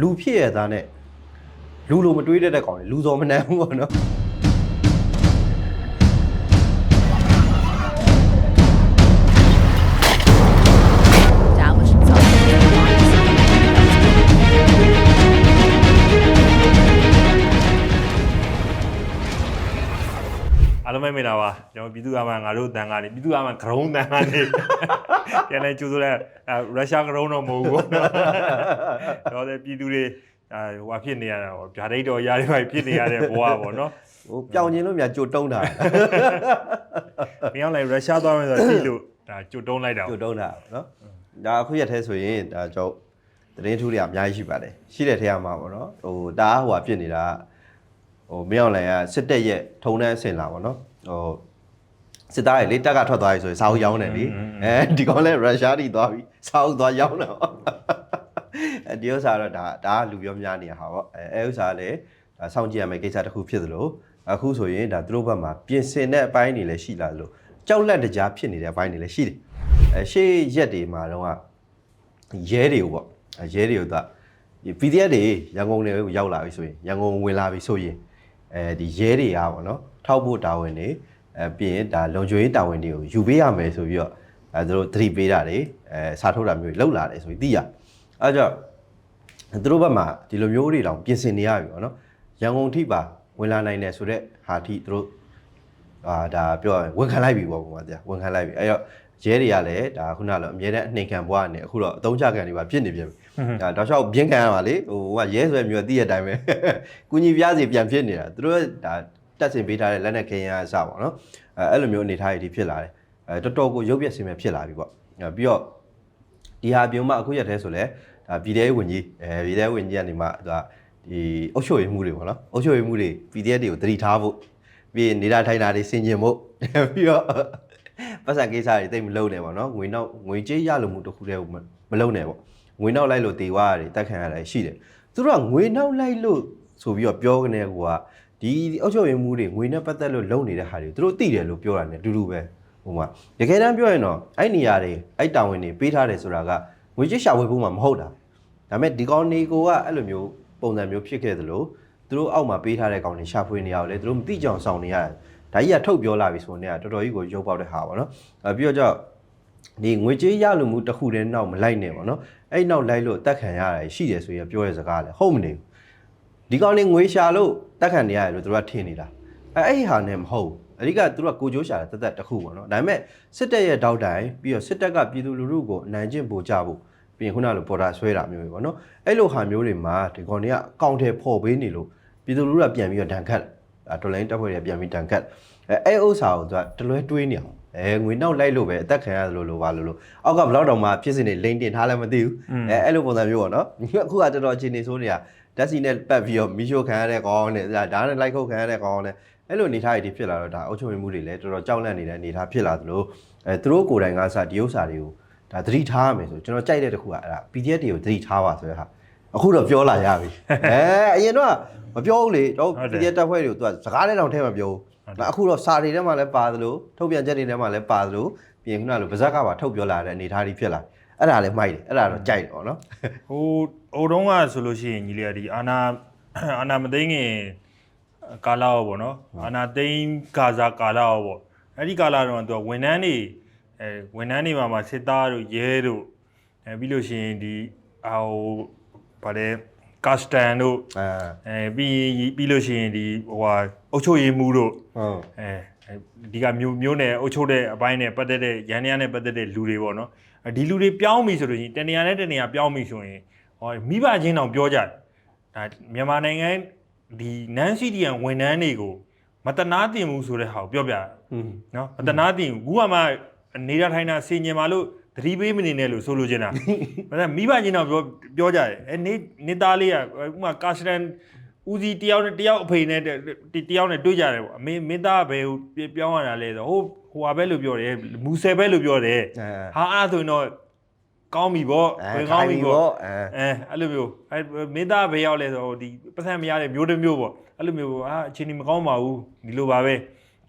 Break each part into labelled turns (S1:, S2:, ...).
S1: လူဖြစ်ရသားနဲ့လူလိုမတွေးတတ်တဲ့ကောင်လေလူစော်မနှမ်းဘူးပေါ့နော်
S2: အားလုံးပဲမင်္ဂလာပါကျွန်တော်ပြည်သူ့အာမန်ငါတို့တန်ကနေပြည်သူ့အာမန်ဂရုံးတန်ကနေပြန်လဲကျူဆိုလဲရုရှားဂရုံးတော့မဟုတ်ဘူးပေါ့နော်တော့လေပြည်သူတွေအာဟိုဖြစ်နေရတာပေါ့ဗျာဒိတ်တော်ရားတွေပဲဖြစ်နေရတဲ့ဘဝပေါ့နော်
S1: ဟိုပြောင်ကျင်လို့များကြိုတုံးတာ
S2: မင်းအောင်လိုက်ရုရှားသွားမယ်ဆိုတော့ကြည့်လို့ဒါကြိုတုံးလိုက်တာ
S1: ကြိုတုံးတာနော်ဒါအခုရက်သေးဆိုရင်ဒါကျွန်တော်သတင်းထူးတွေအများကြီးရှိပါတယ်ရှိတဲ့ထဲမှာပေါ့နော်ဟိုဒါကဟိုဟာဖြစ်နေတာဟိုမင်းအောင်လိုင်ကစစ်တက်ရဲ့ထုံတန်းအဆင်လာပေါ့နော် ဟိုစစ်သားရဲ့လေးတက်ကထွက်သွားပြီဆိုရင်စာအုပ်ရောင်းတယ်လေအဲဒီကောင်လဲရုရှားတိသွားပြီစာအုပ်သွားရောင်းတာပေါ့အဲဒီဥစ္စာတော့ဒါဒါကလူပြောများနေတာဟာပေါ့အဲအဲဥစ္စာကလည်းဒါစောင့်ကြည့်ရမယ့်ကိစ္စတစ်ခုဖြစ်သလိုအခုဆိုရင်ဒါသူတို့ဘက်မှာပြင်ဆင်တဲ့အပိုင်းတွေလည်းရှိလာသလိုကြောက်လက်တကြားဖြစ်နေတဲ့အပိုင်းတွေလည်းရှိတယ်အဲရှေ့ရက်တွေမှာတော့ရဲတွေကိုပေါ့အဲရဲတွေကိုကဒီ PDF တွေရန်ကုန်တွေကိုရောက်လာပြီဆိုရင်ရန်ကုန်ဝင်လာပြီဆိုရင်အဲဒီရဲတွေကပေါ့နော် ထောက်ဖို့တာဝန်တွေအဲပြီးရင်ဒါလုံခြုံရေးတာဝန်တွေကိုယူပေးရမယ်ဆိုပြီးတော့အဲသူတို့သတိပေးတာတွေအဲစာထုတ်တာမျိုးတွေလောက်လာတယ်ဆိုပြီးသိရအဲဒါကြောင့်သူတို့ဘက်မှာဒီလိုမျိုးတွေတောင်ပြင်ဆင်နေရပြီပေါ့နော်ရန်ကုန်ထိပါဝင်လာနိုင်တယ်ဆိုတော့ဟာထိသူတို့အာဒါပြောရရင်ဝန်ခံလိုက်ပြီပေါ့ကွာတရားဝန်ခံလိုက်ပြီအဲ့တော့ရဲတွေကလည်းဒါခုနကလိုအမြဲတမ်းအနှိမ်ခံဘွားနေအခုတော့အသုံးချခံနေပါဖြစ်နေပြန်ပြီဒါတောက်လျှောက်ပြင်းခံရပါလေဟိုကရဲဆိုရမျိုးသိရတဲ့အတိုင်းပဲကုညီပြားစီပြန်ဖြစ်နေတာသူတို့ဒါ တက်စင်ပေးထားတဲ့လက်နဲ့ခရင်ရအစပေါ့နော်အဲအဲ့လိုမျိုးအနေထားတွေဖြစ်လာတယ်အဲတော်တော်ကိုရုပ်ပြက်စင်မဲ့ဖြစ်လာပြီပေါ့အဲပြီးတော့ဒီဟာပြုံးမအခုရက်သေးဆိုလဲဒါပြည်သေးဝင်ကြီးအဲပြည်သေးဝင်ကြီးကနေမှဒါဒီအုပ်ချုပ်ရေးမှုတွေပေါ့နော်အုပ်ချုပ်ရေးမှုတွေ PDF တွေကိုတတိထားဖို့ပြီးရင်နေတာထိုင်တာတွေဆင်ကျင်ဖို့ပြီးတော့ပတ်စံကိစ္စတွေတိတ်မလုံးနဲ့ပေါ့နော်ငွေနောက်ငွေကြေးရလို့မှုတစ်ခုတည်းကိုမမလုံးနဲ့ပေါ့ငွေနောက်လိုက်လို့တေဝါရတယ်တက်ခံရတယ်ရှိတယ်သူတို့ကငွေနောက်လိုက်လို့ဆိုပြီးတော့ပြောကနေကွာ ဒီအုပ်ချုပ်ရေးမှုတွေငွေနဲ့ပတ်သက်လို့လုံနေတဲ့ဟာတွေသူတို့သိတယ်လို့ပြောတာ ਨੇ အတူတူပဲဟိုမှာတကယ်တမ်းပြောရင်တော့အဲ့နေရာတွေအဲ့တာဝန်တွေပေးထားတယ်ဆိုတာကငွေကြေးရှာဝယ်ဖို့မှမဟုတ်တာဒါပေမဲ့ဒီကောင်နေကိုကအဲ့လိုမျိုးပုံစံမျိုးဖြစ်ခဲ့သလိုသူတို့အောက်မှာပေးထားတဲ့ကောင်တွေရှာဖွေနေရတယ်သူတို့မသိကြအောင်စောင့်နေရတယ်ဒါကြီးကထုတ်ပြောလာပြီဆိုတော့တော်တော်ကြီးကိုရုပ်ပေါက်တဲ့ဟာပါနော်အဲပြီးတော့ကြောင့်ဒီငွေကြေးရလူမှုတစ်ခုတည်းနောက်မလိုက်နဲ့ပေါ့နော်အဲ့နောက်လိုက်လို့တက်ခံရတယ်ရှိတယ်ဆိုရင်ပြောရဲစကားလည်းဟုတ်မနေဘူး ဒီကောင်တွေငွေရှာလို့တက်ခံနေရတယ်လို့သူတို့ကထင်နေတာအဲအဲ့ဒီဟာနဲ့မဟုတ်ဘူးအဓိကသူတို့ကကိုကြိုးရှာတဲ့တက်တက်တစ်ခုပေါ့နော်ဒါပေမဲ့စစ်တပ်ရဲ့တောက်တိုင်ပြီးတော့စစ်တပ်ကပြည်သူလူထုကိုအနိုင်ကျင့်ပို့ကြဖို့ပြီးရင်ခုနလိုပေါ်တာဆွဲတာမျိုးတွေပေါ့နော်အဲ့လိုဟာမျိုးတွေမှာဒီကောင်တွေကအကောင့်ထဲပေါ်ပေးနေလို့ပြည်သူလူထုကပြန်ပြီးတော့ဒဏ်ခတ်ဒါတော်လိုင်းတပ်ဖွဲ့တွေကပြန်ပြီးဒဏ်ခတ်အဲအဲ့ဥစ္စာကိုသူကတလွဲတွေးနေအောင်အဲငွေနောက်လိုက်လို့ပဲအသက်ခံရတယ်လို့လို့ပါလို့လို့အောက်ကဘလောက်တောင်မှဖြစ်စင်နေလိန်တင်ထားလည်းမသိဘူးအဲအဲ့လိုပုံစံမျိုးပေါ့နော်အခုကတော်တော်အခြေအနေဆိုးနေတာ ဓာတ်စီနဲ့ပတ်ပြီးတော့မီးရှို့ခံရတဲ့ကောင်နဲ့ဒါနဲ့လိုက်ခုတ်ခံရတဲ့ကောင်နဲ့အဲ့လိုအနေထားတွေဖြစ်လာတော့ဒါအုပ်ချုပ်မှုတွေလည်းတော်တော်ကြောက်လန့်နေတဲ့အနေထားဖြစ်လာသလိုအဲသူတို့ကိုယ်တိုင်ကစဒီဥစ္စာတွေကိုဒါသတိထားရမယ်ဆိုကျွန်တော်ကြိုက်တဲ့တခုကအဲ့ဒါ PDF တွေကိုသတိထားပါဆိုတဲ့ဟာအခုတော့ပြောလာရပြီအဲအရင်တော့မပြောဘူးလေတော့
S2: ဟုတ်တယ်
S1: ပြည်တပ်ဖွဲ့တွေကိုသူကစကားနဲ့တောင်ထဲမှာပြောဘူးဒါအခုတော့စာတွေထဲမှာလည်းပါသလိုထုတ်ပြန်ချက်တွေထဲမှာလည်းပါသလိုပြင်ခုနလိုဗဇက်ကပါထုတ်ပြောလာတဲ့အနေအထားကြီးဖြစ်လာ အဲ့ဒါလည်းမိုက်တယ်အဲ့ဒါတော့ကြိုက်တယ်ပေါ့နော်
S2: ဟိုဟိုတုန်းကဆိုလို့ရှိရင်ညီလေးကဒီအာနာအာနာမသိငင်ကာလာရောပေါ့နော်အာနာသိန်းကာဇာကာလာရောပေါ့အဲ့ဒီကာလာတော့သူကဝန်ထမ်းတွေအဲဝန်ထမ်းတွေမှာမှာစစ်သားတို့ရဲတို့အဲပြီးလို့ရှိရင်ဒီအာဟိုဗါလဲကာစတန်တို့
S1: အဲ
S2: အဲပြီးပြီးလို့ရှိရင်ဒီဟိုဟာအုတ်ချုပ်ရေးမှုတို့
S1: ဟုတ်
S2: အဲ ဒီကမျိုးမျိုးနဲ့အုတ်ချုပ်တဲ့အပိုင်းနဲ့ပတ်သက်တဲ့ရန်ရန်နဲ့ပတ်သက်တဲ့လူတွေပေါ့နော်အဲဒီလူတွေပြောင်းပြီဆိုလို့ရှိရင်တနေရာနဲ့တနေရာပြောင်းပြီဆိုရင်ဟောမိဘချင်းတောင်ပြောကြတယ်ဒါမြန်မာနိုင်ငံဒီနန်းစီဒီယန်ဝန်ထမ်းတွေကိုမတနာတင်မှုဆိုတဲ့ဟာကိုပြောပြတာ
S1: อืม
S2: နော်မတနာတင်ဘူးခုကမှနေတာထိုင်တာစင်ញင်ပါလို့သတိပေးမနေနဲ့လို့ဆိုလိုချင်တာဒါပေမဲ့မိဘချင်းတော့ပြောပြောကြတယ်အဲနေနေသားလေးကဥပမာကာစတန် ဦးစီးတယောက်နဲ့တယောက်အဖေနဲ့တတယောက်နဲ့တွေ့ကြတယ်ပေါ့အမေမင်းသားဘယ်ကိုပြောင်းရတာလဲဆိုဟိုဟိုဟာပဲလို့ပြောတယ်မူဆယ်ပဲလို့ပြောတယ်
S1: အဲ
S2: ဟာအဲ့ဒါဆိုရင်တော့ကောင်းပြီပေါ့
S1: အဲ
S2: ဝင်ကောင်းပြီပေါ့
S1: အဲ
S2: အဲအဲ့လိုမျိုးအဲမင်းသားဘယ်ရောက်လဲဆိုတော့ဒီပတ်စံမရတဲ့မျိုးတစ်မျိုးပေါ့အဲ့လိုမျိုးအာအချိန်ကြီးမကောင်းပါဘူးဒီလိုပါပဲ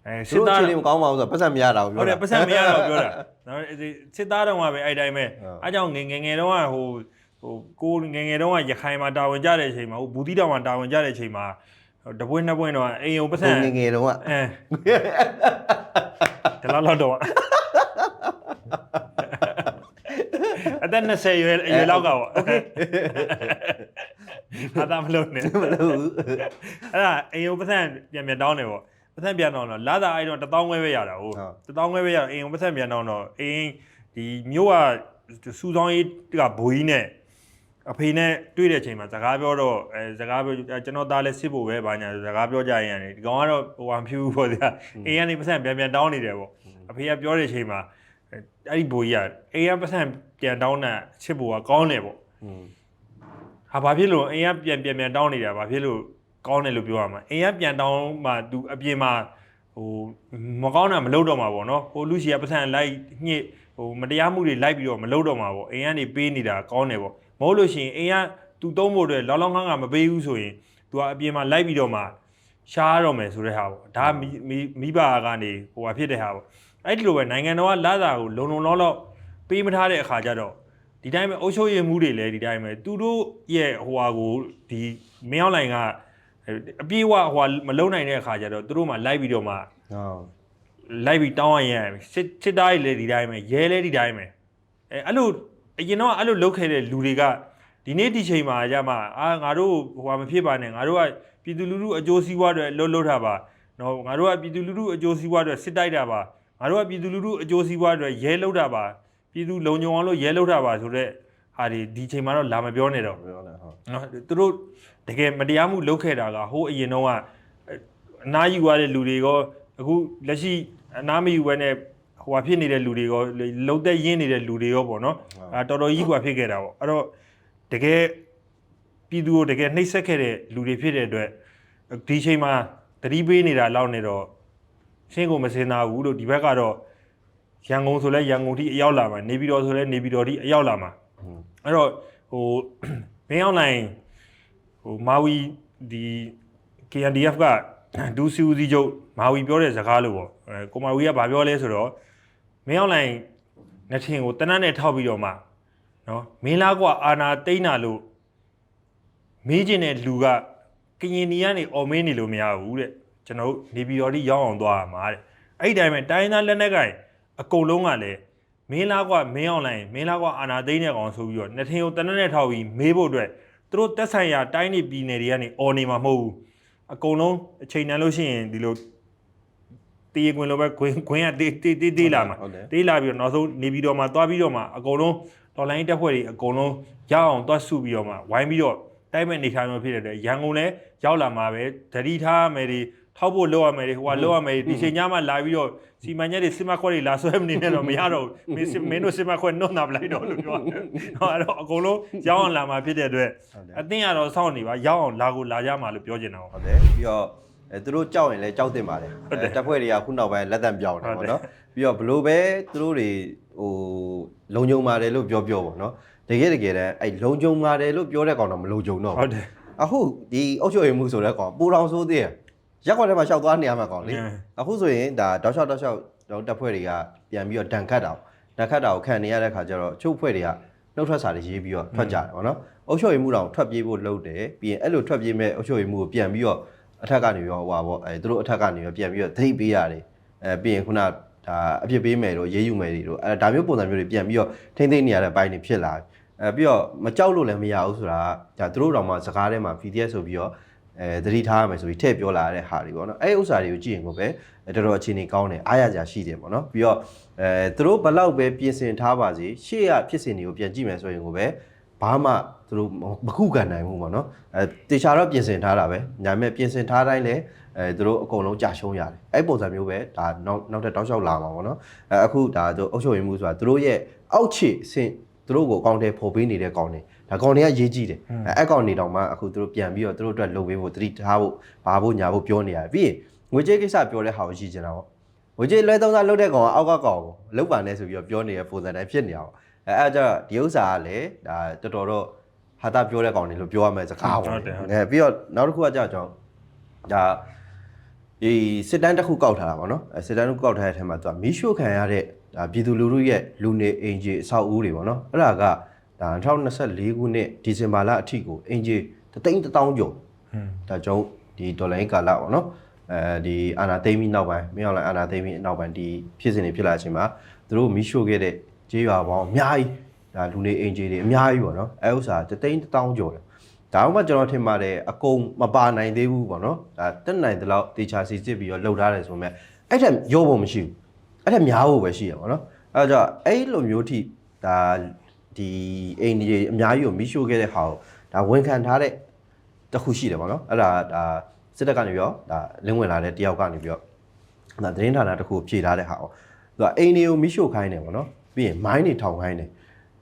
S2: အဲ
S1: သူ
S2: စစ်
S1: တို့
S2: သား
S1: အခြေအနေမကောင်းပါဘူးဆိုတော့ပတ်စံမရတာကို
S2: ဟုတ်တ
S1: ပြော
S2: ယ်ပတ်စံမရတော့ပြောတာနော်ဒီစစ်သားတော့မှပဲအဲ့တိုင်းပဲ
S1: ဟုတ်
S2: အားကြောင့်ငယ်ငယ်ငယ်တော့ဟိုဟ ဟိုကိုငယ်ငယ်တုန်းကရခိုင်မှာတာဝန်ကြတဲ့အချိန်မှာဟိုဘူးတီတောင်မှာတာဝန်ကြတဲ့အချိန်မှာတပွင့်နှစ်ပွင့်တော့အိမ်ုံပတ်စံ
S1: ငယ်ငယ်တော့က
S2: အဲဒါလောက်တော့အသက်20ရွယ်အရွယ်လောက်ကပေါ့ဟာတာမလို့နဲ့
S1: မလို့ဘူး
S2: အဲ့ဒါအိမ်ုံပတ်စံပြန်ပြန်တောင်းတယ်ပေါ့ပတ်စံပြန်တောင်းတော့လာတာအဲ့တော့1000ခွဲပဲရတာဟုတ်1000ခွဲပဲရအိမ်ုံပတ်စံပြန်တောင်းတော့အိမ်ဒီမျိုးကစူဆောင်းရေးကဘိုးကြီးနဲ့ အဖေနဲ့တွေ့တဲ့အချိန်မှာစကားပြောတော့အဲစကားပြောကျွန်တော်သားလည်းစစ်ဖို့ပဲဘာညာစကားပြောကြရင်ဒီကောင်ကတော့ဟိုဟာဖြူပေါ့ဗျာအိမ်ကနေပတ်စံပြန်ပြန်တောင်းနေတယ်ပေါ့အဖေကပြောတဲ့အချိန်မှာအဲ့ဒီဘိုးကြီးကအိမ်ကပတ်စံပြန်တောင်းတာချစ်ဖို့ကကောင်းတယ်ပေါ့
S1: อืม
S2: ဟာဘာဖြစ်လို့အိမ်ကပြန်ပြန်ပြန်တောင်းနေတာဘာဖြစ်လို့ကောင်းတယ်လို့ပြောရမှာအိမ်ကပြန်တောင်းမှ तू အပြင်မှာဟိုမကောင်းတာမလုပ်တော့မှာပေါ့နော်ဟိုလူရှိကပတ်စံလိုက်ညစ်ဟိုမတရားမှုတွေလိုက်ပြီးတော့မလုပ်တော့မှာပေါ့အိမ်ကနေပေးနေတာကောင်းတယ်ပေါ့မ ဟုတ်လို့ရှိရင်အိမ်က तू သုံးဖို့အတွက်လောင်းလောင်းခန်းကမပေးဘူးဆိုရင် तू ကအပြင်မှာလိုက်ပြီးတော့မှရှားတော့မယ်ဆိုတဲ့ဟာပေါ့ဒါမိမိမိဘကနေဟိုဟာဖြစ်တဲ့ဟာပေါ့အဲ့ဒီလိုပဲနိုင်ငံတော်ကလာတာကိုလုံလုံလောက်လောက်ပေးမထားတဲ့အခါကျတော့ဒီတိုင်းပဲအုပ်ချုပ်ရေးမှုတွေလည်းဒီတိုင်းပဲသူတို့ရဲ့ဟိုဟာကိုဒီမင်းအောင်လိုင်ကအပြေးဝဟိုဟာမလုံနိုင်တဲ့အခါကျတော့သူတို့မှလိုက်ပြီးတော့မှ
S1: ဟုတ်
S2: လိုက်ပြီးတောင်းရရင်စစ်စစ်သားတွေလည်းဒီတိုင်းပဲရဲလည်းဒီတိုင်းပဲအဲအဲ့လို အရင်တော့အဲ့လိုလုပ်ခဲ့တဲ့လူတွေကဒီနေ့ဒီချိန်မှာကြမှာအာငါတို့ဟိုဟာမဖြစ်ပါနဲ့ငါတို့ကပြည်သူလူထုအကျိုးစီးပွားတွေလှုပ်လှုပ်တာပါနော်ငါတို့ကပြည်သူလူထုအကျိုးစီးပွားတွေစစ်တိုက်တာပါငါတို့ကပြည်သူလူထုအကျိုးစီးပွားတွေရဲလှုပ်တာပါပြည်သူလုံခြုံအောင်လို့ရဲလှုပ်တာပါဆိုတော့ဟာဒီဒီချိန်မှာတော့လာမပြောနဲ့တော့
S1: ပြောတယ်ဟုတ်
S2: နော်သူတို့တကယ်မတရားမှုလုပ်ခဲ့တာကဟိုးအရင်တော့ကအနားယူရတဲ့လူတွေရောအခုလက်ရှိအနားမယူဘဲနဲ့ ဟိုဟာဖြစ်နေတဲ့လူတွေရောလုံသက်ရင်းနေတဲ့လူတွေရောပေါ့နော်အာတော်တော်ကြီးကွာဖြစ်ခဲ့တာပေါ့အဲ့တော့တကယ်ပြည်သူကိုတကယ်နှိပ်စက်ခဲ့တဲ့လူတွေဖြစ်တဲ့အတွက်ဒီချိန်မှာတတိပေးနေတာလောက်နေတော့ရှင်းကိုမစင်သာဘူးလို့ဒီဘက်ကတော့ရန်ကုန်ဆိုလဲရန်ကုန်ထိအရောက်လာမှာနေပြည်တော်ဆိုလဲနေပြည်တော်ထိအရောက်လာမှာအဲ့တော့ဟိုမင်းအောင်နိုင်ဟိုမာဝီဒီ KNDF ကဒူးစီဦးစီးချုပ်မာဝီပြောတဲ့စကားလို့ပေါ့ကိုမာဝီကဘာပြောလဲဆိုတော့ မင်းအောင်နိုင်နှစ်ထင်ကိုတနတ်နဲ့ထောက်ပြီးတော့မှနော်မင်းလားကွာအာနာတိန်းနာလို့မေးကျင်တဲ့လူကကရင်နီကနေအော်မေးနေလို့မရဘူးတဲ့ကျွန်တော်တို့နေပြည်တော်ထိရောက်အောင်သွားရမှာတဲ့အဲ့ဒီတိုင်းပဲတိုင်းသားလက်နက်ကင်အကုန်လုံးကလည်းမင်းလားကွာမင်းအောင်လိုက်မင်းလားကွာအာနာသိန်းတဲ့ကောင်ဆိုပြီးတော့နှစ်ထင်ကိုတနက်နဲ့ထောက်ပြီးမေးဖို့အတွက်သူတို့တက်ဆိုင်ရာတိုင်းနေပြည်နယ်တွေကနေအော်နေမှာမဟုတ်ဘူးအကုန်လုံးအချိန်တန်လို့ရှိရင်ဒီလို တေးခွင်လိုပဲခွင်ခွင်ကတေးတေးတေးတေးလာမှာ
S1: ဟုတ်တယ်
S2: တေးလာပြီးတော့နောက်ဆုံးနေပြီးတော့မှသွားပြီးတော့မှအကုန်လုံးတော်လိုင်းတက်ဖွဲ့တွေအကုန်လုံးရအောင်သွားစုပြီးတော့မှဝိုင်းပြီးတော့တိုက်မဲ့နေထိုင်မျိုးဖြစ်တဲ့အတွက်ရန်ကုန်လည်းရောက်လာမှာပဲဓတိထားရမယ်တွေထောက်ဖို့လောက်ရမယ်တွေဟိုကလောက်ရမယ်တွေဒီချိန်ညမှလာပြီးတော့စီမံချက်တွေစစ်မခွက်တွေလာဆွဲမနေနဲ့တော့မရတော့ဘူးမင်းစစ်မင်းတို့စစ်မခွက်နှုတ်နာပလိုက်တော့လို့ပြောတယ်ဟောအဲ့တော့အကုန်လုံးရောက်အောင်လာမှာဖြစ်တဲ့အတွက်
S1: ဟုတ်တယ်
S2: အတင်းရတော့စောင့်နေပါရောက်အောင်လာကိုလာကြမှာလို့ပြောချင်တာပေါ့
S1: ဟုတ်တယ်ပြီးတော့ အဲသူတို့ကြောက်ရင်လည်းကြောက်တင်ပါတယ်
S2: ဟုတ်တယ်
S1: အဲတပ်ဖွဲ့တွေကခုနောက်ပိုင်းလက်တံပြောင်းတယ်
S2: ဟုတ်တယ်
S1: ပေါ့နော်ပြီးတော့ဘလို့ပဲသူတို့တွေဟိုလုံခြုံပါတယ်လို့ပြောပြောပေါ့နော်တကယ်တကယ်တမ်းအဲလုံခြုံပါတယ်လို့ပြောတဲ့ကောင်တော့မလုံခြုံတော့
S2: ဟုတ်
S1: ဘူး
S2: တယ်
S1: အခုဒီအုတ်ချုပ်ရမှုဆိုတဲ့ကောင်ပူတော်ဆိုးသေးတယ်ရက်ခွက်ထဲမှာရှောက်သွားနေရမှာကောင်လေ
S2: အင်း
S1: အခုဆိုရင်ဒါတောက်လျှောက်တောက်လျှောက်တော့တပ်ဖွဲ့တွေကပြန်ပြီးတော့ဒဏ်ခတ်တာပေါ့ဒဏ်ခတ်တာကိုခံနေရတဲ့ခါကျတော့အချုပ်ဖွဲ့တွေကနှုတ်ထွက်စာတွေရေးပြီးတော့ထွက်ကြတယ်ပေါ့နော်အုတ်ချုပ်ရမှုတောင်ထွက်ပြေးဖို့လုပ်တယ်ပြီးရင်အဲ့လိုထွက်ပြေးမဲ့အုတ်ချုပ်ရမှုကိုပြန်ပြီးတော့ အထက်ကနေရောဟိုပါပေါ့အဲသူတို့အထက်ကနေရောပြန်ပြီးတော့သတိပေးရတယ်အဲပြီးရင်ခုနဒါအပြစ်ပေးမယ်တို့ရေးယူမယ်တွေတို့အဲဒါမျိုးပုံစံမျိုးတွေပြန်ပြီးတော့ထိမ့်သိမ့်နေရတဲ့ဘိုင်းတွေဖြစ်လာပြီအဲပြီးတော့မကြောက်လို့လည်းမရဘူးဆိုတာကဒါသူတို့တောင်မှစကားထဲမှာ VDS ဆိုပြီးတော့အဲသတိထားရမယ်ဆိုပြီးထည့်ပြောလာတဲ့ဟာတွေပေါ့နော်အဲ့ဒီဥစ္စာတွေကိုကြည့်ရင်ကိုပဲတော်တော်အခြေအနေကောင်းတယ်အားရစရာရှိတယ်ပေါ့နော်ပြီးတော့အဲသူတို့ဘလောက်ပဲပြင်ဆင်ထားပါစေရှေ့ရဖြစ်စဉ်တွေကိုပြန်ကြည့်မယ်ဆိုရင်ကိုပဲဘာမှ သူတို့မခုခံနိုင်ဘူးပေါ့နော်အဲတေချာတော့ပြင်ဆင်ထားတာပဲညာမဲ့ပြင်ဆင်ထားတိုင်းလည်းအဲသူတို့အကုန်လုံးကြာရှုံးရတယ်အဲ့ပုံစံမျိုးပဲဒါနောက်နောက်ထပ်တောက်လျှောက်လာမှာပေါ့နော်အဲအခုဒါတို့အုပ်ချုပ်ရေးမှုဆိုတာသူတို့ရဲ့အောက်ခြေအဆင့်သူတို့ကိုအကောင့်ထဲပေါ်ပေးနေတဲ့ကောင်တွေဒါကောင်တွေကရေးကြည့်တယ်အဲအဲ့ကောင်တွေတောင်မှအခုသူတို့ပြန်ပြီးတော့သူတို့အတွက်လုပ်ပေးဖို့တတိထားဖို့ဘာဖို့ညာဖို့ပြောနေရတယ်ပြီးရင်ငွေကြေးကိစ္စပြောတဲ့ဟာကိုရှိချင်တာပေါ့ငွေကြေးလွှဲသုံးစားလုပ်တဲ့ကောင်ကအောက်ကကောင်ကိုလောက်ပါနဲ့ဆိုပြီးတော့ပြောနေတဲ့ပုံစံတိုင်းဖြစ်နေတာပေါ့အဲအဲ့ဒါကြတော့ဒီဥစ္စာကလည်းဒါတော်တော်တော့ ဟာတာပြောတဲ့ကောင်တွေလို့ပြောရမယ်စကားပေါ့
S2: ဟုတ်တယ်ဟုတ်တယ်
S1: အဲပြီးတော့နောက်တစ်ခုကကြာကျွန်တော်ဒါဒီစစ်တမ်းတစ်ခုကောက်ထားတာပေါ့နော်အဲစစ်တမ်းတစ်ခုကောက်ထားတဲ့အထက်မှာသူကမီးရှို့ခံရတဲ့ဒါပြည်သူလူထုရဲ့လူနေအိမ်ကြီးအဆောက်အဦတွေပေါ့နော်အဲ့ဒါကဒါ2024ခုနှစ်ဒီဇင်ဘာလအထိကိုအင်ဂျီတသိန်းတစ်တောင်းကျော်
S2: ဟွန်း
S1: ဒါကြောင့်ဒီဒေါ်လာရင်းကာလပေါ့နော်အဲဒီအာနာသိမ်းပြီးနောက်ပိုင်းမင်းအောင်လိုင်းအာနာသိမ်းပြီးနောက်ပိုင်းဒီဖြစ်စဉ်တွေဖြစ်လာချိန်မှာသူတို့မီးရှို့ခဲ့တဲ့ကြေးရွာပေါင်းအများကြီး ဒါလူနေအင်ဂျီတွေအများကြီးပေါ့နော်အဲဥစ္စာတသိန်းတစ်တောင်းကျော်တယ်ဒါမှမဟုတ်ကျွန်တော်ထင်ပါတယ်အကုန်မပါနိုင်သေးဘူးပေါ့နော်ဒါတက်နိုင်တဲ့လောက်တေချာစီစစ်ပြီးတော့လှုပ်ထားတယ်ဆိုပေမဲ့အဲ့ထက်ရောဖို့မရှိဘူးအဲ့ထက်များဖို့ပဲရှိရပါတော့အဲဒါကြောင့်အဲ့လိုမျိုးထိဒါဒီအင်ဂျီတွေအများကြီးကိုမီးရှို့ခဲ့တဲ့ဟာကိုဒါဝန်ခံထားတဲ့တစ်ခုရှိတယ်ပေါ့နော်အဲ့ဒါဒါစစ်တပ်ကနေပြီးတော့ဒါလင်းဝင်လာတဲ့တယောက်ကနေပြီးတော့ဒါသတင်းဌာနတစ်ခုဖြေထားတဲ့ဟာပေါ့သူကအိမ်တွေကိုမိရှို့ခိုင်းတယ်ပေါ့နော်ပြီးရင်မိုင်းတွေထောင်ခိုင်းတယ်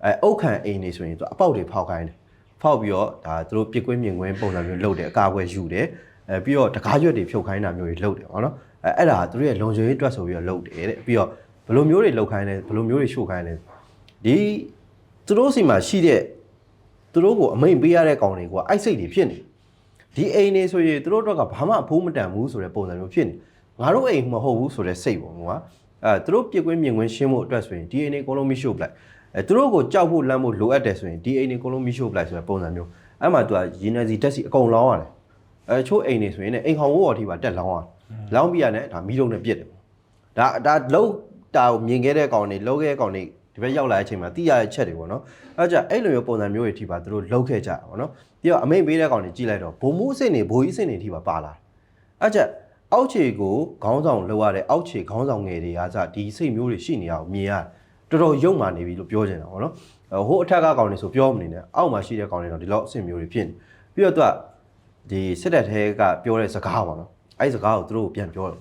S1: အဲအုတ်ခံအိမ်တွေဆိုရင်သူအပေါက်တွေဖောက်ခိုင်းတယ်ဖောက်ပြီးတော့ဒါသူတို့ပြစ်ကွင်းမြင်ကွင်းပုံစံမျိုးလုပ်တယ်အကာအကွယ်ယူတယ်အဲပြီးတော့တကားရွက်တွေဖြုတ်ခိုင်းတာမျိုးတွေလုပ်တယ်ပေါ့နော်အဲအဲ့ဒါသူတို့ရဲ့လုံခြုံရေးအတွက်ဆိုပြီးတော့လုပ်တယ်တဲ့ပြီးတော့ဘယ်လိုမျိုးတွေလုပ်ခိုင်းလဲဘယ်လိုမျိုးတွေရှို့ခိုင်းလဲဒီသူတို့စီမှာရှိတဲ့သူတို့ကိုအမိန်ပေးရတဲ့ကောင်တွေကအိုက်စိတ်တွေဖြစ်နေတယ်ဒီအိမ်နေဆိုရင်သူတို့တော့ကဘာမှအဖိုးမတန်ဘူးဆိုတဲ့ပုံစံမျိုးဖြစ်နေငါတို့အိမ်မဟုတ်ဘူးဆိုတဲ့စိတ်ပေါ့ကွာအဲသူတို့ပြစ်ကွင်းမြင်ကွင်းရှင်းဖို့အတွက်ဆိုရင်ဒီအိမ်နေအကုန်လုံးမရှို့ပလိုက် အဲသူတို့ကိုကြောက်ဖို့လမ်းဖို့လိုအပ်တယ်ဆိုရင်ဒီအိမ်နေအကုန်လုံးမရှို့ပလိုက်ဆိုတဲ့ပုံစံမျိုးအဲ့မှာသူကရင်းနေစီတက်စီအကုန်လောင်းရတယ်အဲချို့အိမ်နေဆိုရင်လည်းအိမ်ခေါင်ဝိုးတော်ထိပါတက်လောင်းရတယ်လောင်းပြရတယ်ဒါမီးလုံးနဲ့ပြစ်တယ်ဒါဒါလုံးတာကိုမြင်ခဲ့တဲ့ကောင်တွေလုံးခဲ့တဲ့ကောင်တွေဒီဘက်ရောက်လာတဲ့အချိန်မှာတိရတဲ့ချက်တွေပေါ့နော်အဲကြအဲ့လိုမျိုးပုံစံမျိုးတွေထိပါသူတို့လုံးခဲ့ကြတာပေါ့နော်ပြီးတော့အမိတ်ပေးတဲ့ကောင်တွေကြည့်လိုက်တော့ဘုံမှုအစ်စ်နေဘိုးကြီးအစ်စ်နေထိပါပါလာတယ်အဲကြအောက်ခြေကိုခေါင်းဆောင်လောက်ရတဲ့အောက်ခြေခေါင်းဆောင်ငယ်တွေကစဒီစိတ်မျိုးတွေရှိနေအောင်မြင်ရတယ် တော်တော်ယုံမာနေပြီလို့ပြောချင်တာပေါ့နော်ဟိုအထက်ကကောင်တွေဆိုပြောမနေနဲ့အောက်မှာရှိတဲ့ကောင်တွေတော့ဒီလောက်အဆင့်မျိုးတွေဖြစ်နေပြီးတော့သူကဒီစစ်တပ်ထဲကပြောတဲ့စကားပေါ့နော်အဲ့ဒီစကားကိုသူတို့ပြန်ပြောတယ်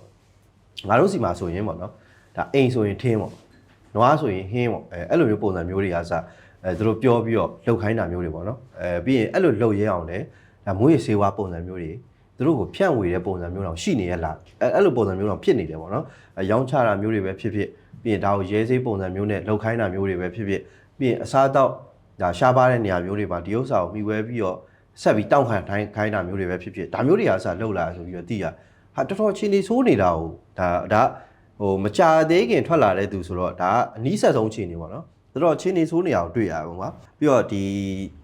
S1: ငါတို့စီမှာဆိုရင်ပေါ့နော်ဒါအိမ်ဆိုရင်ထင်းပေါ့နွားဆိုရင်ဟင်းပေါ့အဲအဲ့လိုမျိုးပုံစံမျိုးတွေကစအဲသူတို့ပြောပြီးတော့လှုပ်ခိုင်းတာမျိုးတွေပေါ့နော်အဲပြီးရင်အဲ့လိုလှုပ်ရဲအောင်လဲဒါမွေးရစေဝါပုံစံမျိုးတွေသူတို့ကိုဖြန့်ဝေတဲ့ပုံစံမျိုးတော့ရှိနေရလားအဲအဲ့လိုပုံစံမျိုးတော့ဖြစ်နေတယ်ပေါ့နော်အဲရောင်းချတာမျိုးတွေပဲဖြစ်ဖြစ် ပြီးရင်ဒါကိုရဲစေးပုံစံမျိုးနဲ့လှုပ်ခိုင်းတာမျိုးတွေပဲဖြစ်ဖြစ်ပြီးရင်အစားအသောက်ဒါရှားပါတဲ့နေရာမျိုးတွေမှာဒီဥစ္စာကိုမိဝဲပြီးတော့ဆက်ပြီးတောက်ခံထိုင်းခိုင်းတာမျိုးတွေပဲဖြစ်ဖြစ်ဒါမျိုးတွေကစလှုပ်လာဆိုပြီးတော့သိရဟာတော်တော်ချင်းနေဆိုးနေတာကိုဒါဒါဟိုမကြသေးခင်ထွက်လာတဲ့သူဆိုတော့ဒါအနီးဆက်ဆုံးချင်းနေပေါ့နော်တော်တော်ချင်းနေဆိုးနေအောင်တွေ့ရအောင်ကွာပြီးတော့ဒီ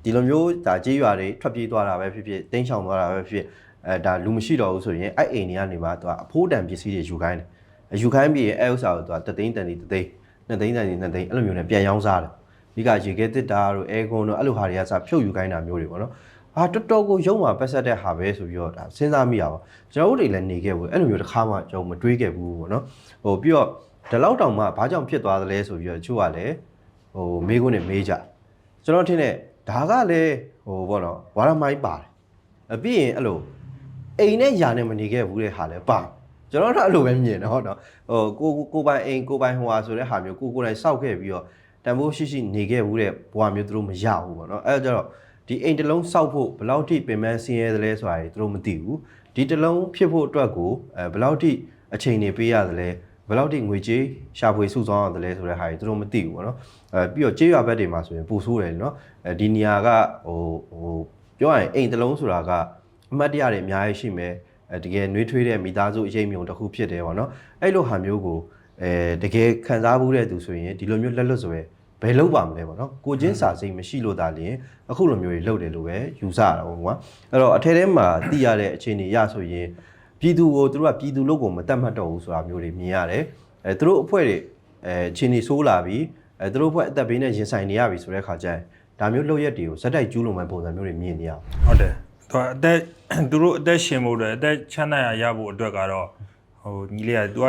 S1: ဒီလိုမျိုးဒါကြေးရွာတွေထွက်ပြေးသွားတာပဲဖြစ်ဖြစ်တင်းချောင်သွားတာပဲဖြစ်ဖြစ်အဲဒါလူမရှိတော့ဘူးဆိုရင်အဲ့အိမ်တွေကနေမှသူကအဖိုးတန်ပစ္စည်းတွေယူခိုင်းတယ် အယူခိုင်းပြီးရင်အဲ့ဥစ္စာကိုသူကတသိန်းတန်တီတသိန်းနှစ်သိန်းတန်တီနှစ်သိန်းအဲ့လိုမျိုးနဲ့ပြန်ရောင်းစားတယ်ဒီကရေခဲတစ်တာတို့အဲကွန်တို့အဲ့လိုဟာတွေကစဖြုတ်ယူခိုင်းတာမျိုးတွေပေါ့နော်ဟာတော်တော်ကိုရုံမှာပတ်ဆက်တဲ့ဟာပဲဆိုပြီးတော့ဒါစဉ်းစားမိရပါကျွန်တော်တို့တွေလည်းနေခဲ့ဘူးအဲ့လိုမျိုးတစ်ခါမှကျွန်တော်မတွေးခဲ့ဘူးပေါ့နော်ဟိုပြီးတော့ဒီလောက်တောင်မှဘာကြောင့်ဖြစ်သွားသလဲဆိုပြီးတော့ချို့ကလည်းဟိုမေးခွန်းနဲ့မေးကြကျွန်တော်ထင်တယ်ဒါကလည်းဟိုဘောနော်ဝါရမိုင်းပါတယ်အပြီးရင်အဲ့လိုအိမ်နဲ့ယာနဲ့မနေခဲ့ဘူးတဲ့ဟာလည်းပါ ကျွန်တော်တော့အဲ့လိုပဲမြင်တယ်ဟုတ်တော့ဟိုကိုကိုပိုင်အိမ်ကိုပိုင်ဟိုဟာဆိုတဲ့ဟာမျိုးကိုကိုယ်တိုင်စောက်ခဲ့ပြီးတော့တန်ဖိုးရှိရှိနေခဲ့ဘူးတဲ့ဘဝမျိုးသူတို့မရဘူးပေါ့နော်အဲ့ဒါကြတော့ဒီအိမ်တစ်လုံးစောက်ဖို့ဘယ်လောက်ထိပင်ပန်းဆင်းရဲသလဲဆိုတာတွေသူတို့မသိဘူးဒီတစ်လုံးဖြစ်ဖို့အတွက်ကိုအဲဘယ်လောက်ထိအချိန်နေပေးရသလဲဘယ်လောက်ထိငွေကြေးရှာဖွေစုဆောင်းရတယ်လဲဆိုတဲ့ဟာတွေသူတို့မသိဘူးပေါ့နော်အဲပြီးတော့ကြေးရွာဘက်တွေမှာဆိုရင်ပူဆိုးတယ်နော်အဲဒီနေရာကဟိုဟိုပြောရရင်အိမ်တစ်လုံးဆိုတာကအမှတ်တရတွေအများကြီးရှိမယ်အဲ တကယ်နှွေးထွေးတဲ့မိသားစုအရေးမြုံတစ်ခုဖြစ်တယ်ပေါ့နော်အဲ့လိုဟာမျိုးကိုအဲတကယ်ခံစားမှုတဲ့သူဆိုရင်ဒီလိုမျိုးလက်လွတ်ဆိုရယ်ဘယ်လုပ်ပါမလဲပေါ့နော်ကိုချင်းစာစိတ်မရှိလို့ဒါလျင်အခုလိုမျိုးတွေလုပ်တယ်လို့ပဲယူဆရတာပေါ့ကွာအဲ့တော့အထဲထဲမှာသိရတဲ့အခြေအနေရဆိုရင်ပြည်သူကိုသူတို့ကပြည်သူလို့ကိုမတတ်မှတ်တော့ဘူးဆိုတာမျိုးတွေမြင်ရတယ်အဲသူတို့အဖွဲ့တွေအဲအခြေအနေဆိုးလာပြီးအဲသူတို့အဖွဲ့အသက်ဘေးနဲ့ရင်ဆိုင်နေရပြီဆိုတဲ့ခါကျရင်ဒါမျိုးလုပ်ရက်တွေကိုဇက်တိုက်ကျူးလွန်မဲ့ပုံစံမျိုးတွေမြင်နေရအောင်
S2: ဟုတ်တယ် သူကအသက်သူတို့အသက်ရှင်ဖို့အတွက်အသက်ချမ်းသာရရဖို့အတွက်ကတော့ဟိုညီလေးကသူက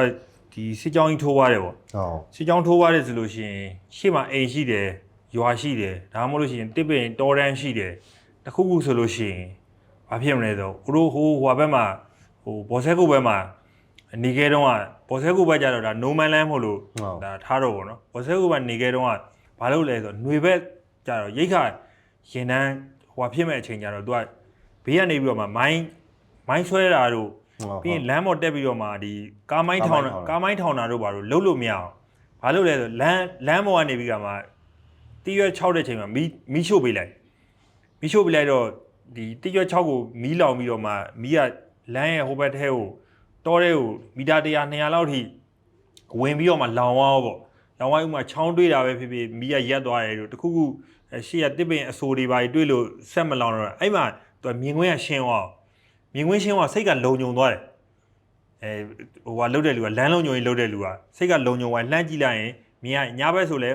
S2: ဒီစစ်ကြောင်းကြီးထိုးသွားတယ်ပေါ့
S1: ဟုတ်
S2: စစ်ကြောင်းထိုးသွားတယ်ဆိုလို့ရှိရင်ရှေ့မှာအိမ်ရှိတယ်ရွာရှိတယ်ဒါမှမဟုတ်လို့ရှိရင်တစ်ပင်တောတန်းရှိတယ်တခုခုဆိုလို့ရှိရင်ဘာဖြစ်မလဲဆိုဦးတို့ဟိုဟိုဘက်မှာဟိုဘော်ဆဲကုတ်ဘက်မှာနေခဲ့တော့ကဘော်ဆဲကုတ်ဘက်ကြတော့ဒါ no man land မဟုတ်လို့
S1: ဟုတ်
S2: ဒါထားတော့ဗောနော်ဘော်ဆဲကုတ်ဘက်နေခဲ့တော့ကဘာလို့လဲဆိုတော့ຫນွေဘက်ကြတော့ရိတ်ခရင်တန်းဟိုဟာဖြစ်မဲ့အချိန်ကြတော့ तू က ဘေးကနေပြီးတော့မှမိုင်းမိုင်းဆွဲတာတို့
S1: ဟုတ်
S2: ပြီးရင်လမ်းပေါ်တက်ပြီးတော့မှဒီကားမိုင်းထောင်
S1: ကားမိုင်းထောင်တာ
S2: ကားမိုင်းထောင်တာတို့ဘာလို့လုံးလို့မရအောင်ဘာလို့လဲဆိုလမ်းလမ်းပေါ်ကနေပြီးကမှတီးရွက်6တဲ့ချိန်မှာမီးမီးရှို့ပေးလိုက်မီးရှို့ပေးလိုက်တော့ဒီတီးရွက်6ကိုမီးလောင်ပြီးတော့မှမီးကလမ်းရဲ့ဟိုဘက်ထဲကိုတောထဲကိုမီတာ100 200လောက်ထိဝင်ပြီးတော့မှလောင်သွားတော့ပေါ့လောင်သွားပြီးမှချောင်းတွေးတာပဲဖြစ်ဖြစ်မီးကရက်သွားတယ်တို့တခုခုအဲရှေ့ကတစ်ပင်အဆိုတွေပါတွေးလို့ဆက်မလောင်တော့အဲ့မှာ သူကမြင်ကွင်းကရှင်းသွားအောင်မြင်ကွင်းရှင်းသွားစိတ်ကလုံုံသွားတယ်အဲဟိုကလှုပ်တဲ့လူကလမ်းလုံးညုံရင်လှုပ်တဲ့လူကစိတ်ကလုံုံသွားလှမ်းကြည့်လိုက်ရင်မြင်ရညာဘက်ဆိုလဲ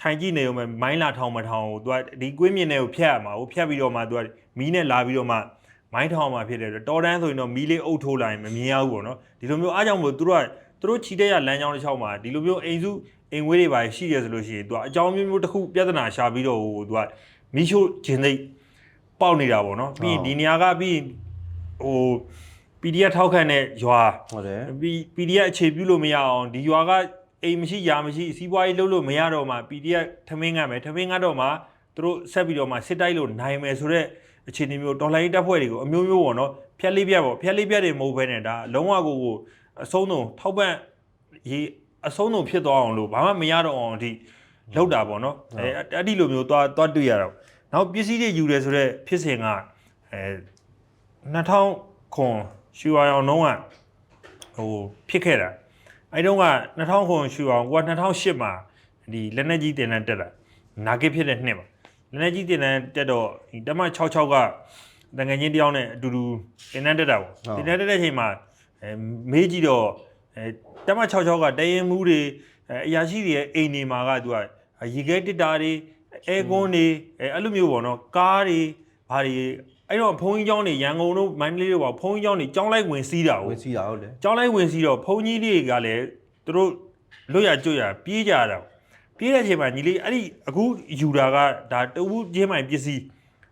S2: ထိုင်ကြည့်နေုံပဲမိုင်းလာထောင်မထောင်ကိုသူကဒီကွင်းမြင်တဲ့ကိုဖြတ်ရမှာကိုဖြတ်ပြီးတော့မှသူကမီးနဲ့လာပြီးတော့မှမိုင်းထောင်မှာဖြစ်တယ်တော်တန်းဆိုရင်တော့မီးလေးအုပ်ထိုးလိုက်ရင်မမြင်ရဘူးပေါ့နော်ဒီလိုမျိုးအားကြောင့်မလို့သူတို့ကသူတို့ခြိတဲ့ရလမ်းကြောင်းတစ်ချောင်းမှာဒီလိုမျိုးအိမ်စုအိမ်ဝေးတွေပါရှိရဆိုလို့ရှိရင်သူကအကြောင်းမျိုးမျိုးတစ်ခုပြဿနာရှာပြီးတော့ဟိုသူကမီးရှို့ခြင်းသိပေါ က်နေတာပေါ့နော်ပြီးရင်ဒီနေရာကပြီးရင်ဟို PDF ထောက်ခံတဲ့ရွာ
S1: ဟုတ်တယ်
S2: ပြီး PDF အခြေပြုလို့မရအောင်ဒီရွာကအိမ်မရှိယာမရှိစီးပွားရေးလုပ်လို့မရတော့မှ PDF ထမင်းငတ်မယ်ထမင်းငတ်တော့မှသူတို့ဆက်ပြီးတော့မှစစ်တိုက်လို့နိုင်မယ်ဆိုတော့အခြေအနေမျိုးတော်လိုင်းတပ်ဖွဲ့တွေကိုအမျိုးမျိုးပေါ့နော်ဖြက်လေးပြတ်ပေါ့ဖြက်လေးပြတ်တွေမဟုတ်ဘဲနဲ့ဒါလုံးဝကိုကိုအဆုံးစုံထောက်ပံ့ရေးအဆုံးစုံဖြစ်သွားအောင်လို့ဘာမှမရတော့အောင်အထိလောက်တာပေါ့နော်အဲအဲ့ဒီလိုမျိုးသွားသွားတွေ့ရတော့ နောက်ပစ္စည်းတွေယူတယ်ဆိုတော့ဖြစ်စဉ်ကအဲ2000ခွန်ရှူအောင်တော့ကဟိုဖြစ်ခဲ့တာအဲတုန်းက2000ခုရှူအောင်ကိုက2008မှာဒီလက်နက်ကြီးတင်တန်းတက်တာနာဂစ်ဖြစ်တဲ့နှစ်မှာလက်နက်ကြီးတင်တန်းတက်တော့ဒီတမ66ကတငယ်ချင်းတယောက်နဲ့အတူတူတင်တန်းတက်တာပေါ့တင်တန်းတက်တဲ့အချိန်မှာအဲမေးကြည့်တော့အဲတမ66ကတရင်မှုတွေအဲအရာရှိတွေရဲ့အိမ်တွေမှာကသူကရေခဲတစ်တာတွေ အဲကွန်တွေအဲအဲ့လိုမျိုးပေါ့နော်ကားတွေဘာတွေအဲ့တော့ဘုန်းကြီးကျောင်းတွေရန်ကုန်တို့မန္တလေးတို့ပေါ့ဘုန်းကြီးကျောင်းတွေကျောင်းလိုက်ဝင်စီးတာကိုဝ
S1: င်စီးတာဟုတ်လေ
S2: ကျောင်းလိုက်ဝင်စီးတော့ဘုန်းကြီးတွေကလည်းသူတို့လွတ်ရကြွရပြေးကြတာပြေးတဲ့အချိန်မှာညီလေးအဲ့ဒီအခုယူတာကဒါတူချင်းမိုင်ပစ္စည်း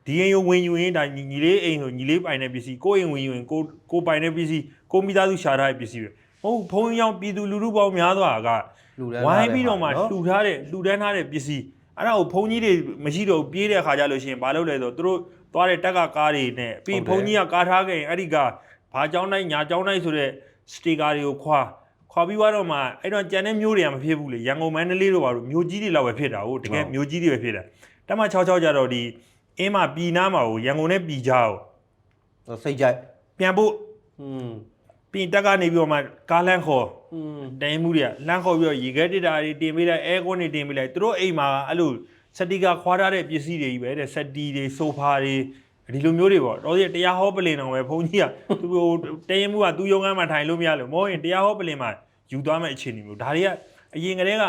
S2: ဒီရင်ယုံဝင်ယူရင်ဒါညီလေးအိမ်ဆိုညီလေးပိုင်တဲ့ပစ္စည်းကိုအိမ်ဝင်ယူရင်ကိုကိုပိုင်တဲ့ပစ္စည်းကိုမိသားစုရှာထားတဲ့ပစ္စည်းပဲဟုတ်ဘုန်းကြီးကျောင်းပြည်သူလူထုပေါင်းများစွာကဝိုင်းပြီးတော့မှလှူထားတဲ့လှူဒန်းထားတဲ့ပစ္စည်း အဲ့ဒါကိုဘုံကြီးတွေမရှိတော့ဘူးပြေးတဲ့ခါကြလို့ရှိရင်ဘာလုပ်လဲဆိုတော့သူတို့သွားတဲ့တက်ကကားတွေနဲ့ပြီးဘုံကြီးကကားထားခဲ့ရင်အဲ့ဒီကဘာကြောင်းတိုင်းညာကြောင်းတိုင်းဆိုတဲ့စတီကာတွေကိုခွာခွာပြီးသွားတော့မှအဲ့တော့ကြံတဲ့မျိုးတွေကမဖြစ်ဘူးလေရန်ကုန်မန္တလေးတို့ဘာလို့မျိုးကြီးတွေလောက်ပဲဖြစ်တာဟုတ်တကယ်မျိုးကြီးတွေပဲဖြစ်တာတမ66ကြတော့ဒီအင်းမပြည်နာမှာကိုရန်ကုန်နဲ့ပြည်ကြားကို
S1: စိတ်ကြိုက်
S2: ပြန်ဖို့
S1: อืม
S2: ပြီးတက်ကနေပြီးတော့မှကားလန်းခေါ်
S1: อืม
S2: တိုင်းမှုတွေကလမ်းခေါ်ပြီးတော့ရေခဲတစ်တာတွေတင်ပေးလိုက်အဲကွန်းတွေတင်ပေးလိုက်သူတို့အိမ်မှာအဲ့လိုစတီကာခွာထားတဲ့ပစ္စည်းတွေကြီးပဲတဲ့စတီတွေဆိုဖာတွေဒီလိုမျိုးတွေပေါ့တော်စီတရားဟောပလင်တော်ပဲဘုန်းကြီးကသူဟိုတရင်မှုကသူယုံကမ်းမှာထိုင်လို့မရလို့မောရင်တရားဟောပလင်မှာယူသွားမဲ့အခြေအနေမျိုးဒါတွေကအရင်ကတည်းက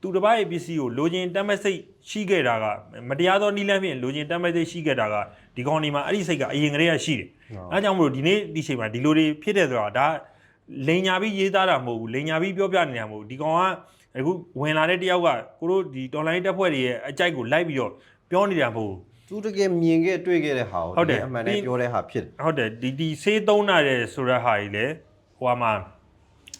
S2: သူတစ်ပတ်ရဲ့ပစ္စည်းကိုလိုချင်တတ်မဲ့စိတ်ရှိခဲ့တာကမတရားသောနီးလန်းဖြင့်လိုချင်တတ်မဲ့စိတ်ရှိခဲ့တာကဒီကောင်ဒီမှာအဲ့ဒီစိတ်ကအရင်ကတည်းကရှိတယ်အဲဒါကြောင့်မလို့ဒီနေ့ဒီချိန်မှာဒီလိုတွေဖြစ်တယ်ဆိုတာဒါလိန်ညာပြီးရေးသားတာမဟုတ်ဘူးလိန်ညာပြီးပြောပြနေတာမဟုတ်ဘူးဒီကောင်ကအခုဝင်လာတဲ့တယောက်ကကိုတို့ဒီတော်လိုင်းတက်ဖွဲ့တွေရဲ့အကြိုက်ကိုလိုက်ပြီးတော့ပြောနေတာမဟုတ်ဘူး
S1: သူတကယ်မြင်ခဲ့တွေ့ခဲ့တဲ့ဟာကို
S2: ဟုတ်တယ်
S1: ဒီအမှန်နဲ့ပြောတဲ့ဟာဖြစ်တယ်
S2: ဟုတ်တယ်ဒီဒီဆေးသုံးတာတဲ့ဆိုတဲ့ဟာကြီးလေဟိုကမှာ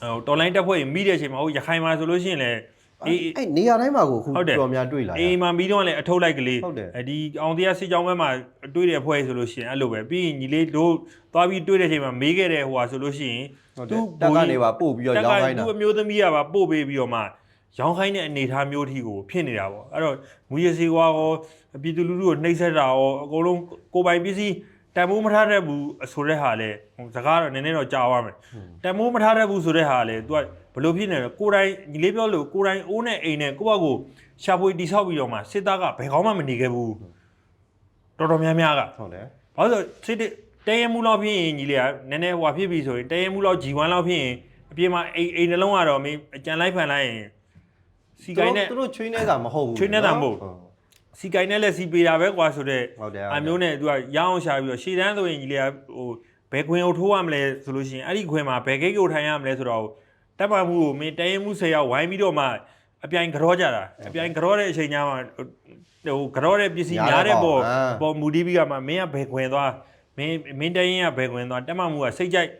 S2: ဟိုတော်လိုင်းတက်ဖွဲ့ကြီးမိတဲ့အချိန်မှာဟိုရခိုင်မှာဆိုလို့ရှိရင်လေအေး အေး
S1: အဲ့နေရာတိုင်းမှာကိုအခု
S2: ဟုတ်တယ်
S1: တော်များတွေ့လာ
S2: အိမ်မှာပြီးတော့လည်းအထုပ်လိုက်ကလေး
S1: ဟုတ်တယ်
S2: အဲဒီအောင်တရားစစ်ကြောင်းဘက်မှာတွေ့တဲ့ဖွဲ့ဆိုလို့ရှိရင်အဲ့လိုပဲပြီးရင်ညီလေးတို့သွားပြီးတွေ့တဲ့အချိန်မှာမေးခဲ့တဲ့ဟိုဟာဆိုလို့ရှိရင်
S1: ဟုတ်တယ်တက်ကနေပါပို့ပြီးတော့
S2: တက်က
S1: ရောင်းခိုင်းတာ
S2: သူ့အမျိုးသမီးကပါပို့ပေးပြီးတော့မှရောင်းခိုင်းတဲ့အနေအထားမျိုးထီကိုဖြစ်နေတာပေါ့အဲ့တော့မူရစီကွာရောပြည်သူလူထုကိုနှိပ်စက်တာရောအကုန်လုံးကိုယ်ပိုင်ပစ္စည်း တန်ဖိုးမထားတတ်ဘူးဆိုတဲ့ဟာလေဟိုစကားတော့နည်းနည်းတော့ကြားသွားမယ်တန်ဖိုးမထားတတ်ဘူးဆိုတဲ့ဟာလေ तू ကဘလို့ဖြစ်နေလဲကိုယ်တိုင်ညီလေးပြောလို့ကိုယ်တိုင်အိုးနဲ့အိမ်နဲ့ကိုယ့်ဘက်ကိုရှာဖွေတိဆောက်ပြီးတော့မှစစ်သားကဘယ်ကောင်းမှမနေခဲ့ဘူးတော်တော်များများက
S1: ဟုတ်တယ်
S2: ဘာလို့လဲဆိုတော့စစ်တဲ့တဲရမှုလောက်ဖြစ်ရင်ညီလေးကနည်းနည်းဟွာဖြစ်ပြီဆိုရင်တဲရမှုလောက် G1 လောက်ဖြစ်ရင်အပြင်မှာအိမ်အိမ်နှလုံးကတော့မင်းအကြံလိုက်ဖန်လိုက်ရင်စီကိုင်းနဲ့
S1: သူတို့ချွေးနေတာမဟုတ်ဘူး
S2: ချွေးနေတာမဟုတ်ဘူး စီကိုင်းနဲ့လည်းစီပေးတာပဲကွာဆိုတော့
S1: ဟုတ်တယ်
S2: အမျိုးနဲ့သူကရအောင်ရှာပြီးတော့ရှေ့တန်းဆိုရင်ညီလေးကဟိုဘယ်ခွင်ကိုထိုးရမလဲဆိုလို့ရှိရင်အဲ့ဒီခွင်မှာဘယ်ဂိတ်ကိုထိုင်ရမလဲဆိုတော့တပ်ပါမှုကိုမင်းတဲရမှုဆယ်ယောက်ဝိုင်းပြီးတော့မှအပြိုင်ကြောကြတာအပြိုင်ကြောတဲ့အချိန်ညာမှာဟိုကြောတဲ့ပစ္စည်းများတဲ့ပေါ်ပေါ်မူဒီဘီကမှမင်းကဘယ်ခွင်သွားမင်းမင်းတဲရင်ကဘယ်ခွင်သွားတက်မမှုကစိတ်ကြိုက်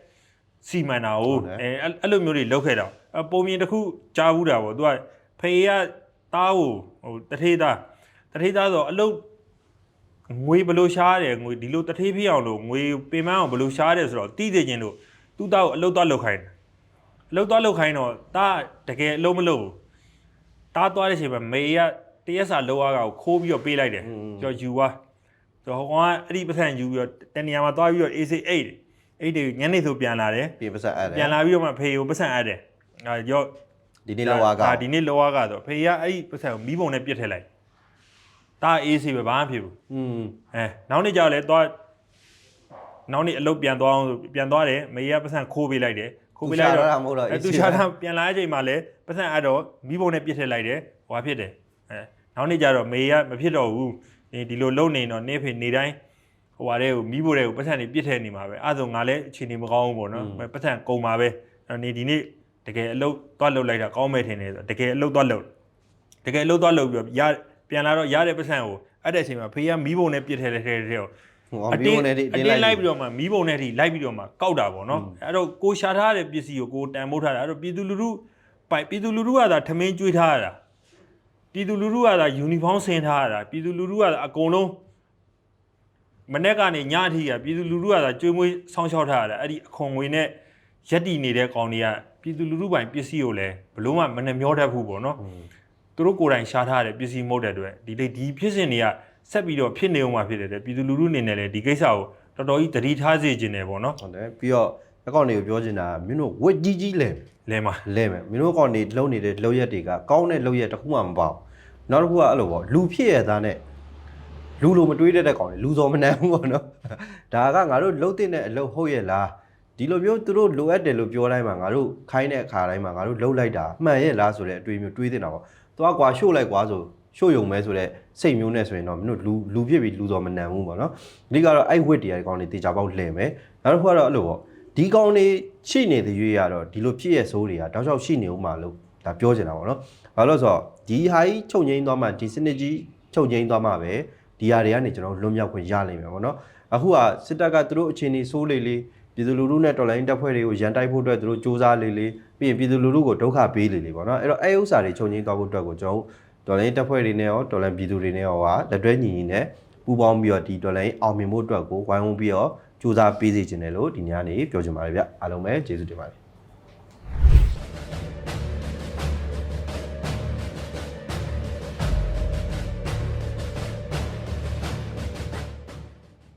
S2: စီမံတာကိုအဲအဲ့လိုမျိုးတွေလုပ်ခဲ့တော့ပုံမြင်တစ်ခုကြားဘူးတာပေါ့သူကဖေးကတားကိုဟိုတထေးသား တထေးသားဆိုအလုတ်ငွေဘယ်လိုရှားတယ်ငွေဒီလိုတထေးဖြစ်အောင်လို့ငွေပင်မအောင်ဘယ်လိုရှားတယ်ဆိုတော့တီးစေခြင်းလို့သူ့တောက်အလုတ်သွားလောက်ခိုင်းတယ်အလုတ်သွားလောက်ခိုင်းတော့တာတကယ်အလုံးမလို့တာသွားတဲ့အချိန်မှာမေကတရက်စာလောရကောင်ခိုးပြီးတော့ပေးလိုက်တယ်ကျော်ယူသွားကျော်ဟောကအဲ့ဒီပတ်စံယူပြီးတော့တနေရာမှာသွားပြီးတော့ AC8 8တွေညနေဆိုပြန်လာတယ်
S1: ပြေပစက်အဲ့
S2: ပြန်လာပြီးတော့မှဖေကိုပတ်စံအပ်တယ်အဲရော့
S1: ဒီနေ့လောက
S2: ဒါဒီနေ့လောကဆိုဖေကအဲ့ဒီပတ်စံကိုမီးပုံနဲ့ပြစ်ထည့်လိုက် ဒါအေးစီပဲဘာမှဖြစ်ဘူး
S1: อืม
S2: အဲနောက်နေ့ကျတော့လဲသွားနောက်နေ့အလုပ်ပြန်သွားအောင်ဆိုပြန်သွားတယ်မေကြီးကပတ်စံခိုးပေးလိုက်တယ်ခိုးပေးလိုက်တော့
S1: တာမဟုတ်တော့
S2: အဲသူချာတာပြန်လာတဲ့အချိန်မှာလဲပတ်စံအဲ့တော့မိဘုံနဲ့ပြစ်ထည့်လိုက်တယ်ဟွာဖြစ်တယ်အဲနောက်နေ့ကျတော့မေကြီးကမဖြစ်တော့ဘူးဒီဒီလိုလုံနေတော့နေဖေနေတိုင်းဟိုဟာတဲ့ကိုမိဘတဲ့ကိုပတ်စံနေပြစ်ထည့်နေမှာပဲအဲ့ဒါဆိုငါလည်းအချိန်နေမကောင်းဘူးပေါ့နော်ပတ်စံကုန်ပါပဲအဲ့နေဒီနေ့တကယ်အလုပ်သွားလုပ်လိုက်တာကောင်းမဲ့ထင်တယ်ဆိုတကယ်အလုပ်သွားလုပ်တကယ်အလုပ်သွားလုပ်ပြီးတော့ရ ပြန်လာတော့ရတဲ့ပတ်စံကိုအဲ့တဲ့အချိန်မှာဖေးကမိဘုံနဲ့ပြစ်ထည့်တဲ့ထဲထဲကို
S1: ဟောပြီးဝင်နေဒီ
S2: အတင်းလိုက်ပြီးတော့မှမီးပုံနဲ့ထိလိုက်ပြီးတော့မှကောက်တာပေါ့နော်အဲ့တော့ကိုရှာထားတဲ့ပစ္စည်းကိုကိုတန်ဖိုးထားတာအဲ့တော့ပြည်သူလူထုပိုက်ပြည်သူလူထုကသာထမင်းကျွေးထားရတာပြည်သူလူထုကသာယူနီဖောင်းဆင်ထားရတာပြည်သူလူထုကသာအကုန်လုံးမနေ့ကနေညအထိကပြည်သူလူထုကသာကျွေးမွေးဆောင်းရှောက်ထားရတာအဲ့ဒီအခွန်ငွေနဲ့ရက်တီနေတဲ့ကောင်တွေကပြည်သူလူထုပိုင်ပစ္စည်းကိုလည်းဘလို့မှမနှမျောတတ်ဘူးပေါ့နော် သူတို့ကိုယ်တိုင်ရှားထားတဲ့ပစ္စည်းမဟုတ်တဲ့အတွက်ဒီလေဒီဖြစ်စဉ်တွေကဆက်ပြီးတော့ဖြစ်နေအောင်မှာဖြစ်တယ်တဲ့ပြည်သူလူထုအနေနဲ့လည်းဒီကိစ္စကိုတော်တော်ကြီးသတိထားစေခြင်းတယ်ပေါ့နော်
S1: ဟုတ်တယ်ပြီးတော့အကောင့်တွေကိုပြောချင်တာမင်းတို့ဝက်ကြီးကြီးလဲ
S2: လဲမှာ
S1: လဲမယ်မင်းတို့အကောင့်တွေလုံနေတဲ့လုံရက်တွေကကောင်းတဲ့လုံရက်တစ်ခုမှမပေါ့နောက်တစ်ခုကအဲ့လိုပေါ့လူဖြစ်ရသားနဲ့လူလိုမတွေးတတ်တဲ့ကောင်တွေလူစော်မနှမ်းဘူးပေါ့နော်ဒါကငါတို့လှုပ်တဲ့အလုပ်ဟုတ်ရဲ့လားဒီလိုမျိုးသူတို့လိုအပ်တယ်လို့ပြောတိုင်းမှာငါတို့ခိုင်းတဲ့အခါတိုင်းမှာငါတို့လှုပ်လိုက်တာမှန်ရဲ့လားဆိုတဲ့အတွေးမျိုးတွေးနေတာပေါ့ သွားကွာရှို့လိုက်ကွာဆိုရှို့ယုံမဲဆိုတဲ့စိတ်မျိုးနဲ့ဆိုရင်တော့မင်းတို့လူလူဖြစ်ပြီးလူစော်မနှမ်းဘူးပေါ့နော်အဓိကတော့အဲ့ဝစ်တရားကောင်တွေတေချာပေါက်လဲမယ်နောက်တစ်ခုကတော့အဲ့လိုပေါ့ဒီကောင်တွေရှိနေတဲ့ရွေးရတော့ဒီလိုဖြစ်ရဆိုးတွေကတောက်လျှောက်ရှိနေဦးမှာလို့ဒါပြောချင်တာပေါ့နော်။ဘာလို့လဲဆိုတော့ဒီဟာကြီးချုပ်ငိမ့်သွားမှဒီစနစ်ကြီးချုပ်ငိမ့်သွားမှပဲဒီဟာတွေကနေကျွန်တော်တို့လွတ်မြောက်ခွင့်ရနိုင်မှာပေါ့နော်။အခုကစစ်တပ်ကသူတို့အခြေအနေဆိုးလေးလေး ပြည်သူလူထုနဲ့တော်လိုင်းတပ်ဖွဲ့တွေကိုရန်တိုက်ဖို့အတွက်သူတို့စူးစမ်းလေးလေးပြီးရင်ပြည်သူလူထုကိုဒုက္ခပေးလေးလေးပေါ့နော်အဲ့တော့အဲ့ဥစ္စာတွေချုပ်ငင်းသွားဖို့အတွက်ကိုကျွန်တော်တော်လိုင်းတပ်ဖွဲ့တွေနဲ့ရောတော်လိုင်းပြည်သူတွေနဲ့ရောဟာလက်တွဲညီညီနဲ့ပူးပေါင်းပြီးတော့ဒီတော်လိုင်းအောင်မြင်ဖို့အတွက်ကိုဝိုင်းဝန်းပြီးတော့စူးစမ်းပေးစီခြင်းတယ်လို့ဒီညနေပြောချင်ပါတယ်ဗျအားလုံးပဲကျေးဇူးတင်ပါတယ်